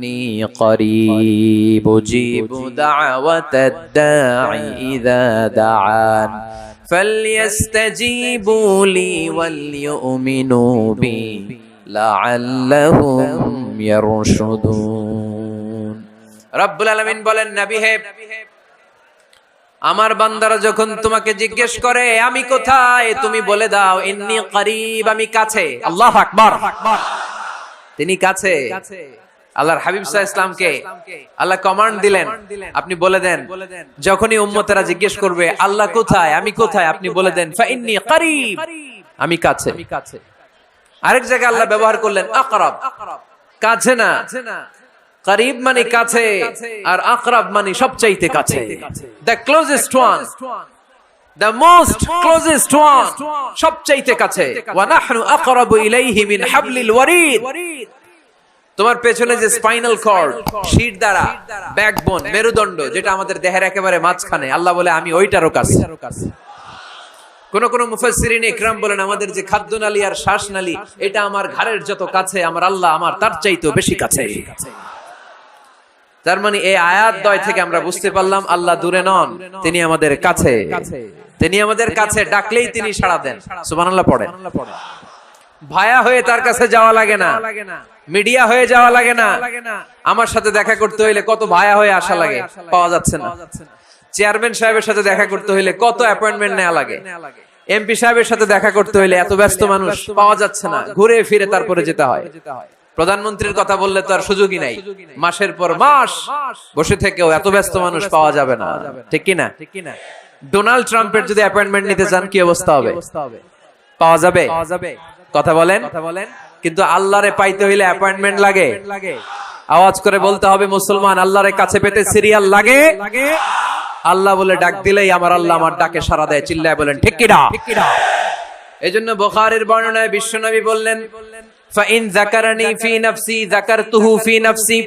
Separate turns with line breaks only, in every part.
إني قريب أجيب دعوة الداعي إذا دعان فليستجيبوا لي وليؤمنوا بي لعلهم يرشدون رب العالمين বলেন নবী হে আমার বান্দারা যখন তোমাকে জিজ্ঞেস করে আমি কোথায় তুমি বলে দাও ইন্নি করিব আমি কাছে আল্লাহ আকবার তিনি কাছে আল্লাহর হাবিব সাহা ইসলামকে আল্লাহ কমান্ড দিলেন। আপনি বলে দেন যখনই উম্মতেরা জিজ্ঞেস করবে আল্লাহ কোথায়? আমি কোথায়? আপনি বলে দেন ফাইন্নি করিব। আমি কাছে। আরেক জায়গায় আল্লাহ ব্যবহার করলেন আকরাব। কাছে না। করিব মানে কাছে। আর আকরাব মানে সবচাইতে কাছে। The closest one the most closest one সবচাইতে কাছে। ওয়া নাহনু আকরাবু ইলাইহি মিন হাবলিল ওয়ারিদ। তোমার পেছনে যে স্পাইনাল কর্ড শির দ্বারা ব্যাকবোন মেরুদণ্ড যেটা আমাদের দেহের একেবারে মাঝখানে আল্লাহ বলে আমি ওইটারও কাছে কোন কোন মুফাসসিরিন ইকরাম বলেন আমাদের যে আর এটা আমার ঘাড়ের যত কাছে আমার আল্লাহ আমার তার চাইতেও বেশি কাছে। তার মানে এই আয়াত দয় থেকে আমরা বুঝতে পারলাম আল্লাহ দূরে নন। তিনি আমাদের কাছে। তিনি আমাদের কাছে ডাকলেই তিনি সাড়া দেন। সুবহানাল্লাহ পড়েন। ভায়া হয়ে তার কাছে যাওয়া লাগে না। মিডিয়া হয়ে যাওয়া লাগে না। আমার সাথে দেখা করতে হইলে কত ভায়া হয়ে আসা লাগে, পাওয়া যাচ্ছে না। চেয়ারম্যান সাহেবের সাথে দেখা করতে হইলে কত অ্যাপয়েন্টমেন্ট নেওয়া লাগে। এমপি সাহেবের সাথে দেখা করতে হইলে এত ব্যস্ত মানুষ, পাওয়া যাচ্ছে না। ঘুরে ফিরে তারপরে যেতে হয়। প্রধানমন্ত্রীর কথা বললে তো আর সুযোগই নাই। মাসের পর মাস বসে থেকেও এত ব্যস্ত মানুষ পাওয়া যাবে না। ঠিক কি না ডোনাল্ড ট্রাম্পের যদি অ্যাপয়েন্টমেন্ট নিতে চান কি অবস্থা হবে? পাওয়া যাবে? কথা বলেন কথা বলেন। কিন্তু আল্লাহরে পাইতে হইলে অ্যাপয়েন্টমেন্ট লাগে। আওয়াজ করে বলতে হবে, মুসলমান, আল্লাহরে কাছে পেতে সিরিয়াল লাগে? আল্লাহ বলে, ডাক দিলেই আমার আল্লাহ আমার ডাকে সারা দেয়। চিল্লায় বলেন, ঠিক কিনা এই জন্য বোখারের বর্ণনায় বিশ্বনবী বললেন ফাইন জাকারানি ফি নাফসি জাকারতুহু ফি নাফসি।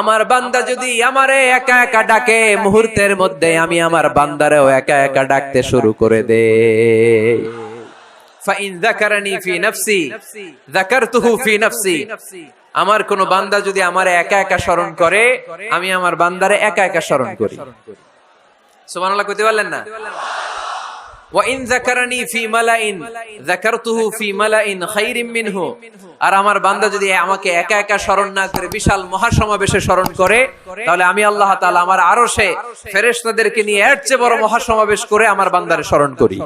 আমার বান্দা যদি আমারে একা একা ডাকে, মুহূর্তের মধ্যে আমি আমার বান্দারেও একা একা ডাকতে শুরু করে দে। ফাইন জাকারানি ফি নাফসি। জাকারতুহু ফি নাফসি। আমার কোন বান্দা যদি আমারে একা একা স্মরণ করে আমি আমার বান্দারে একা একা স্মরণ করি। সুবহানাল্লাহ কইতে পারলেন না? ওয়াইন যাকারানি ফি মালাইন যাকারতুহু ফি মালাইন খাইরিম মিনহু। আর আমার বান্দা যদি আমাকে একা একা স্মরণ না করে বিশাল মহাসমাবেশে স্মরণ করে তাহলে আমি আল্লাহ তাআলা আমার আরশে ফেরেশতাদেরকে নিয়ে এর চেয়ে বড় মহাসমাবেশ করে আমার বান্দারে স্মরণ করি।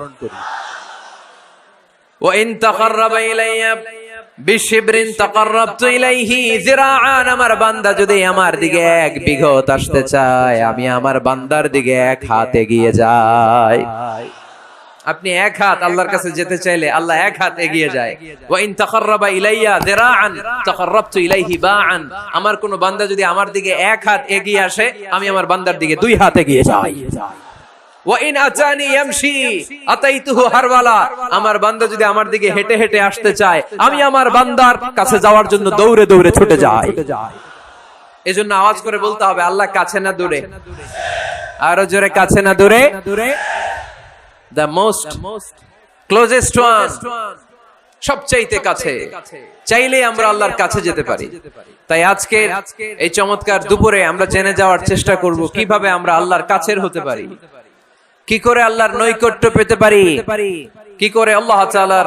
আপনি এক হাত আল্লাহর কাছে যেতে চাইলে আল্লাহ এক হাত এগিয়ে যায়। ওয়া ইন তাকাররাবা ইলাইয়া যিরাআন তাকাররাবতু ইলাইহি বাআন আমার কোন বান্দা যদি আমার দিকে এক হাত এগিয়ে আসে, আমি আমার বান্দার দিকে দুই হাত এগিয়ে যাই। ওয়াইন আতানি ইয়ামশি, আতাইতুহু হারওয়ালা আমার বান্দা যদি আমার দিকে হেঁটে হেঁটে আসতে চায়, আমি আমার বান্দার কাছে যাওয়ার জন্য দৌড়ে দৌড়ে ছুটে যাই। এজন্য আওয়াজ করে বলতে হবে, আল্লাহ কাছে না দূরে। আরও জোরে, কাছে না দূরে। দ্য মোস্ট ক্লোজেস্ট ওয়ান সবচাইতে কাছে। চাইলে আমরা আল্লাহর কাছে যেতে পারি। তাই আজকে এই চমৎকার দুপুরে আমরা জেনে যাওয়ার চেষ্টা করব, কীভাবে আমরা আল্লাহর কাছের হতে পারি। কি করে আল্লাহর নৈকট্য পেতে পারি? কি করে আল্লাহ তাআলার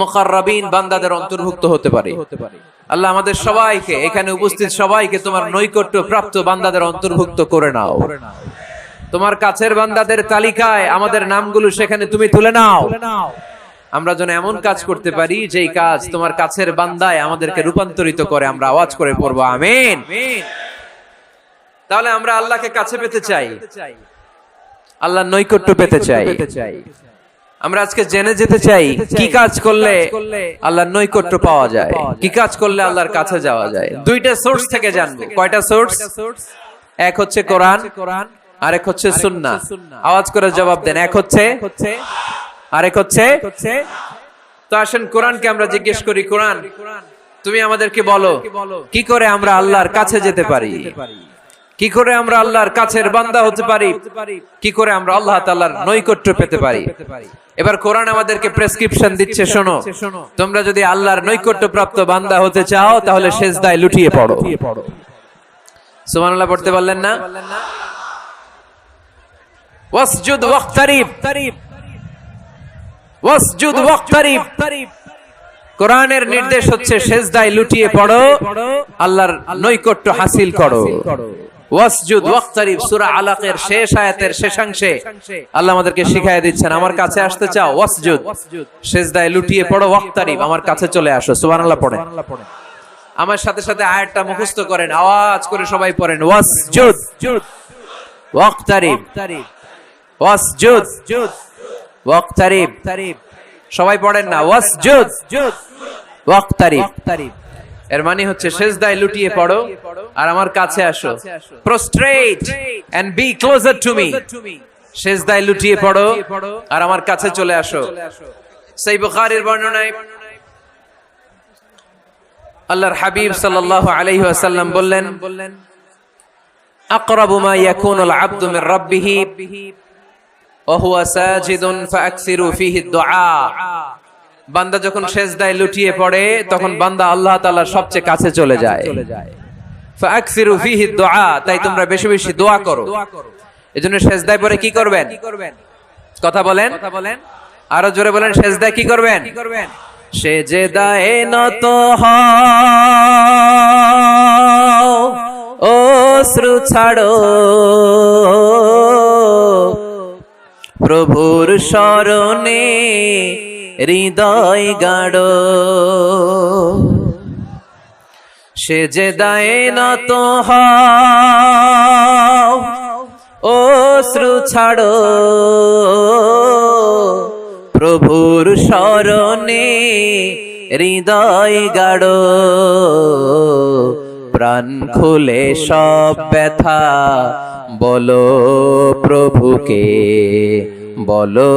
মুকাররাবিন বান্দাদের অন্তর্ভুক্ত হতে পারি? আল্লাহ আমাদের সবাইকে, এখানে উপস্থিত সবাইকে তোমার নৈকট্য প্রাপ্ত বান্দাদের অন্তর্ভুক্ত করে নাও। তোমার কাছের বান্দাদের তালিকায় আমাদের নামগুলো সেখানে তুমি তুলে নাও। আমরা যেন এমন কাজ করতে পারি, যেই কাজ তোমার কাছের বান্দায় আমাদেরকে রূপান্তরিত করে আমরা আওয়াজ করে পড়ব, আমিন। তাহলে আমরা আল্লাহকে কাছে পেতে চাই। আল্লাহ নৈকট্য পেতে চাই। আমরা আজকে জেনে যেতে চাই কি কাজ করলে আল্লাহর নৈকট্য পাওয়া যায়? কি কাজ করলে আল্লাহর কাছে যাওয়া যায়? দুইটা সোর্স থেকে জানব। কয়টা সোর্স এক হচ্ছে কোরআন আরেক হচ্ছে সুন্নাহ আওয়াজ করে জবাব দেন। এক হচ্ছে আরেক হচ্ছে তো আসেন কোরআনকে আমরা জিজ্ঞেস করি কোরআন তুমি আমাদেরকে বলো কি করে আমরা আল্লাহর কাছে যেতে পারি? কি করে আমরা আল্লাহর কাছের বান্দা হতে পারি? কি করে আমরা আল্লাহ তাআলার নৈকট্য পেতে পারি? এবার কোরআন আমাদেরকে প্রেসক্রিপশন দিচ্ছে, শোনো। তোমরা যদি আল্লাহর নৈকট্য প্রাপ্ত বান্দা হতে চাও, তাহলে সেজদায় লুটিয়ে পড়ো। সুবহানাল্লাহ, পড়তে পারলেন না? কোরআনের নির্দেশ হচ্ছে সেজদায় লুটিয়ে পড়ো, আল্লাহর নৈকট্য হাসিল করো। ওয়াসজুদ ওয়াক্তারিব সূরা আলাকের শেষ আয়াতের শেষাংশে আল্লাহ আমাদেরকে শিখায় দিচ্ছেন আমার কাছে আসতে চাও ওয়াসজুদ। সেজদায় লুটিয়ে পড়ো ওয়াক্তারিব আমার কাছে চলে আসো সুবহানাল্লাহ পড়ে। আমার সাথে সাথে আয়াতটা মুখস্থ করেন আওয়াজ করে সবাই পড়েন ওয়াসজুদ। ওয়াক্তারিব ওয়াসজুদ। ওয়াক্তারিব সবাই পড়েন না ওয়াসজুদ। ওয়াক্তারিব এর মানে হচ্ছে সেজদায় লুটিয়ে পড়ো আর আমার কাছে আসো। Prostrate and be closer to me সেজদায় লুটিয়ে পড়ো আর আমার কাছে চলে আসো। সেই বুখারীর বর্ণনায় আল্লাহর হাবিব সাল্লাল্লাহু আলাইহি ওয়াসাল্লাম বললেন, আকরাবু মা ইয়াকুনুল আবদু মির রাব্বিহি ওয়া হুয়া সাজিদুন ফাকসিরু ফিহি দুআ বান্দা যখন সেজদায় লুটিয়ে পড়ে তখন বান্দা আল্লাহ তাআলার সবচেয়ে কাছে চলে যায়। তাই তোমরা বেশি বেশি দোয়া করো। এজন্য সেজদায় পরে কি করবেন? কথা বলেন। কথা বলেন। আরও জোরে বলেন সেজদায় কি করবেন? কি করবেন? সেজদায় নত হও অশ্রু ছাড়ো। প্রভুর স্মরণে হৃদয় গাড়ো সে যে দায় নত হও, অশ্রু ছাড়ো। প্রভুর স্মরণে হৃদয় গাড়ো প্রাণ খুলে সব ব্যথা, বলো প্রভুকে, বলো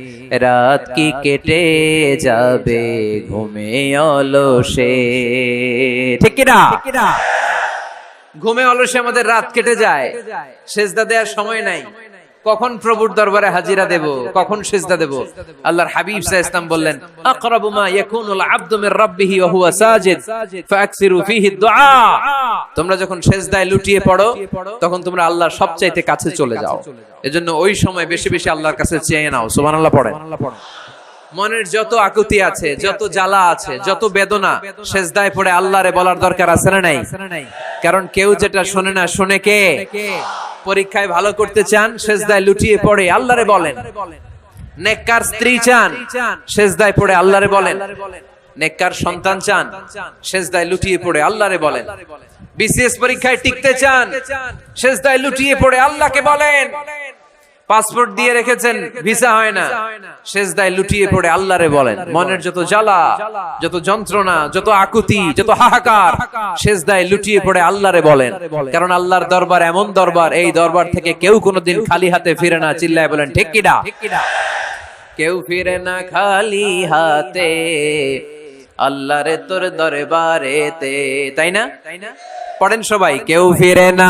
রাত কি কেটে যাবে ঘুমে অলসে? ঠিক কিনা? ঘুমে অলসে আমাদের রাত কেটে যায়। সেজদা দেওয়ার সময় নাই। কখন প্রভুর দরবারে হাজিরা দেব? কখন সেজদা দেব? আল্লাহর হাবিব সাল্লাল্লাহু ইসলাম বললেন, আকরাবু মা ইয়াকুনুল আবদু মির রাব্বিহি ওয়া হুয়া সাজিদ, ফাকসিরু ফিহি দুআ। তোমরা যখন সেজদায় লুটিয়ে পড়ো, তখন তোমরা আল্লাহর সবচাইতে কাছে চলে যাও। এজন্য ওই সময় বেশি বেশি আল্লাহর কাছে চেয়ে নাও। সুবহানাল্লাহ পড়েন মনের যত আকুতি আছে, যত জ্বালা আছে, যত বেদনা, সেজদায় পড়ে আল্লাহরে বলার দরকার আছে না নাই? কারণ কেউ যেটা শোনে না, শুনে কে? পরীক্ষায় ভালো করতে চান, সেজদায় লুটিয়ে পড়ে, আল্লাহরে বলেন। নেককার স্ত্রী চান, সেজদায় পড়ে, আল্লাহরে বলেন। নেককার সন্তান চান, সেজদায় লুটিয়ে পড়ে, আল্লাহরে বলেন। বিসিএস পরীক্ষায় টিকতে চান, সেজদায় লুটিয়ে পড়ে, আল্লাহকে বলেন। পাসপোর্ট দিয়ে রেখেছেন ভিসা হয় না। সেজদায় লুটিয়ে পড়ে আল্লাহরে বলেন। মনের যত জ্বালা যত যন্ত্রণা যত আকুতি যত হাহাকার সেজদায় লুটিয়ে পড়ে আল্লাহরে বলেন। কারণ আল্লাহর দরবার এমন দরবার এই দরবার থেকে কেউ কোনোদিন খালি হাতে ফিরে না চিল্লায় বলেন ঠিক কিনা কেউ ফিরে না খালি হাতে। আল্লাহ আল্লাহরে তোর দরবারেতে। তাই না? তাই না? পড়েন সবাই কেউ ফিরে না।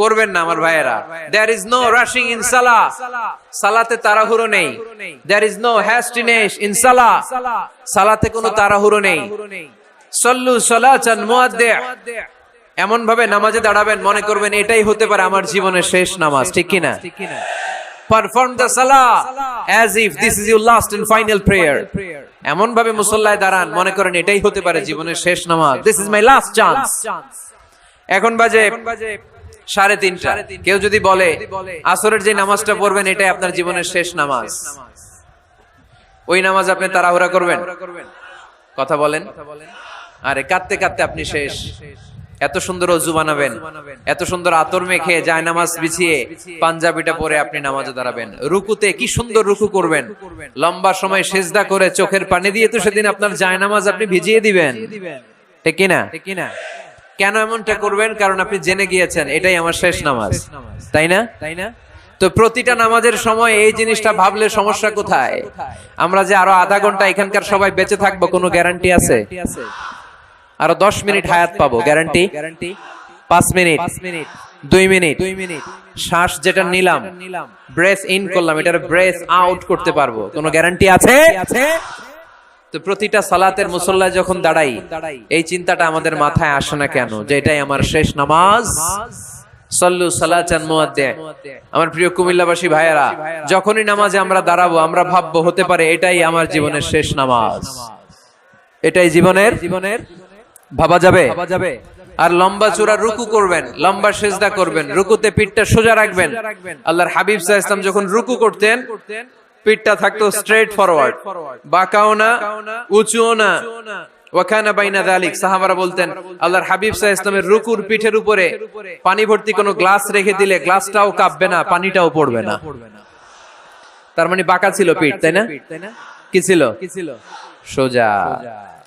করবেন না আমার ভাইয়েরা। There is no rushing in সালা সালাতে তাড়াহুড়ো নেই। There is no hastiness in সালা সালাতে কোনো তাড়াহুড়ো নেই। সল্লু সালাচান মুয়াদ্দি এমন ভাবে নামাজে দাঁড়াবেন, মনে করবেন এটাই হতে পারে আমার জীবনের শেষ নামাজ, ঠিক কিনা? পারফর্ম দ্য সালা as if this is your last and final prayer এমন ভাবে মুসল্লায় দাঁড়ান, মনে করেন এটাই হতে পারে জীবনের শেষ নামাজ। This is my last chance এখন বাজে সাড়ে তিনটা। কেউ যদি বলে আসরের যে নামাজটা পড়বেন এটাই আপনার জীবনের শেষ নামাজ। ওই নামাজ আপনি তাড়াহুড়া করবেন? কথা বলেন। আরে কাঁদতে কাঁদতে আপনি শেষ। এত সুন্দর অজু বানাবেন। এত সুন্দর আতর মেখে যায় নামাজ বিছিয়ে পাঞ্জাবিটা পরে আপনি নামাজে দাঁড়াবেন। রুকুতে কি সুন্দর রুকু করবেন? লম্বা সময় সেজদা করে চোখের পানি দিয়ে তো সেদিন আপনার যায় নামাজ আপনি ভিজিয়ে দিবেন। ঠিক কিনা? কেন? এমনটা করবেন? কারণ আপনি জেনে গিয়েছেন, এটাই আমার শেষ নামাজ। তাই না? তাই না তো প্রতিটা নামাজের সময় এই জিনিসটা ভাবলে সমস্যা কোথায়? আমরা যে আরও আধা ঘণ্টা এখানকার সবাই বেঁচে থাকব, কোনো গ্যারান্টি আছে? আরও দশ মিনিট হায়াত পাবো গ্যারান্টি গ্যারান্টি পাঁচ মিনিট মিনিট দুই মিনিট দুই মিনিট শ্বাস যেটা নিলাম নিলাম ব্রেস ইন করলাম, এটার ব্রেস আউট করতে পারব, কোনো গ্যারান্টি আছে আছে? তো প্রতিটা সালাতের মুসল্লায় যখন দাঁড়াই, এই চিন্তাটা আমাদের মাথায় আসে না কেন? যে এটাই আমার শেষ নামাজ? আমার প্রিয় কুমিল্লাবাসী যখনই নামাজে আমরা দাঁড়াবো, আমরা ভাববো, হতে পারে এটাই আমার জীবনের শেষ নামাজ। এটাই জীবনের জীবনের ভাবা যাবে? যাবে আর লম্বা চূড়া রুকু করবেন, লম্বা সেজদা করবেন, রুকুতে পিঠটা সোজা রাখবেন। আল্লাহর হাবিব আলাইহি ওয়াসাল্লাম যখন রুকু করতেন পিঠটা থাকতো স্ট্রেট ফরওয়ার্ড বাঁকাও না উঁচুও না। বাইনা দালিক সাহাবারা বলতেন আল্লাহর হাবিব ইসলামের রুকুর পিঠের উপরে পানি ভর্তি কোনো গ্লাস রেখে দিলে গ্লাসটাও কাঁপবে না পানিটাও পড়বে না। তার মানে বাঁকা ছিল পিঠ তাই না? কি ছিল? সোজা।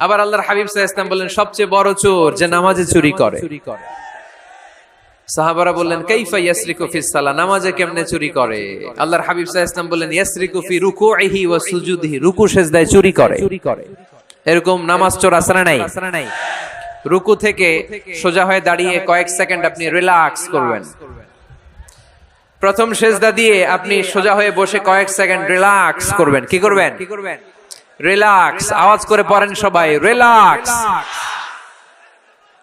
আবার আল্লাহর হাবিব সাল্লাল্লাহু ইসলাম বললেন সবচেয়ে বড় চোর যে নামাজে চুরি করে। সাহাবারা বললেন কাইফা ইয়াসরিকু ফিস সালা নামাজে কেমনে চুরি করে? আল্লাহর হাবিব সাল্লাল্লাহু ইসলাম বললেন ইয়াসরিকু ফি রুকুইহি ওয়া সুজুদিহি। রুকু সেজদায় চুরি করে। চুরি করে। এরকম নামাজ চোর আসরা নাই? নাই। রুকু থেকে সোজা হয়ে দাঁড়িয়ে কয়েক সেকেন্ড আপনি রিল্যাক্স করবেন। প্রথম সেজদা দিয়ে আপনি সোজা হয়ে বসে কয়েক সেকেন্ড রিল্যাক্স করবেন। কি করবেন? কি করবেন? রিল্যাক্স। আওয়াজ করে পড়েন সবাই রিল্যাক্স।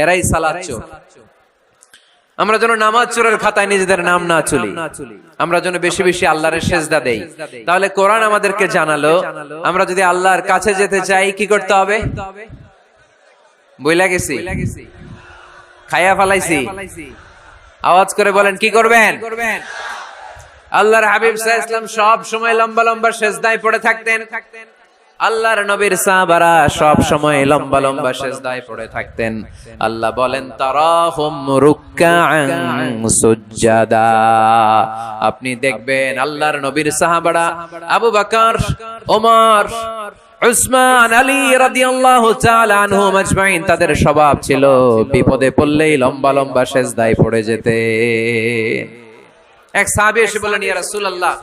এরাই সালাত চোর। আমরা যেন নামাজ চোরের খাতায় নিজেদের নাম না চলি। আমরা যেন বেশি বেশি আল্লাহর সেজদা দেই। তাহলে কোরআন আমাদেরকে জানালো। আমরা যদি আল্লাহর কাছে যেতে চাই কি করতে হবে? বইলা গেছি। খাইয়া ফালাইছি। আওয়াজ করে বলেন কি করবেন? আল্লাহর হাবিব সাল্লাল্লাহু ইসলাম সব সময় লম্বা লম্বা সেজদায় পড়ে থাকতেন। থাকতেন। আল্লাহর নবীর সাহাবারা সব সময় লম্বা লম্বা সেজদায় পড়ে থাকতেন। আল্লাহ বলেন, তারাহুম রুকআন সুজদা আপনি দেখবেন আল্লাহর নবীর সাহাবারা আবু বকর, ওমর, উসমান, আলী রাদিয়াল্লাহু তাআলা আনহুম আজমাইন, তাদের স্বভাব ছিল বিপদে পড়লেই লম্বা লম্বা সেজদায় পড়ে যেতে এক সাহাবী এসে বলেন ইয়া রাসূলুল্লাহ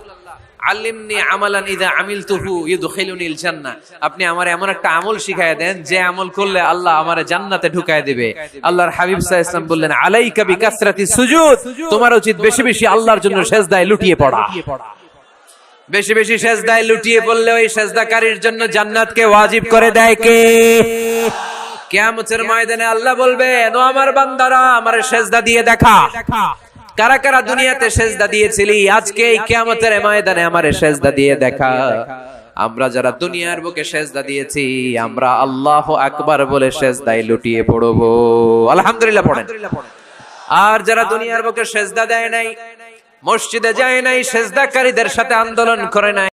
আল্লিমনি আমালান ইদা ইউদখিলুনিল জান্নাহ আপনি আমার এমন একটা আমল দেন, যে আমল করলে আল্লাহ জান্নাতে আল্লাহর হাবিব সুজুদ। তোমার উচিত বেশি বেশি আল্লাহর জন্য সেজদায় লুটিয়ে পড়া। বেশি বেশি সেজদায় লুটিয়ে পড়লে ওই সেজদাকারীর জন্য জান্নাতকে ওয়াজিব করে দেয় কে? কিয়ামতের ময়দানে আল্লাহ বলবেন আমার বান্দারা, আমার সেজদা দিয়ে দেখা দেখা। কারা কারা দুনিয়াতে সেজদা দিয়েছিলি? আজকে এই কিয়ামতের ময়দানে আমারে সেজদা দিয়ে দেখা। আমরা যারা দুনিয়ার বুকে সেজদা দিয়েছি, আমরা আল্লাহ আকবার বলে সেজদায় লুটিয়ে পড়ব। আলহামদুলিল্লাহ পড়েন। আর যারা দুনিয়ার বুকে সেজদা দেয় নাই, মসজিদে যায় নাই, সেজদাকারীদের সাথে আন্দোলন করে নাই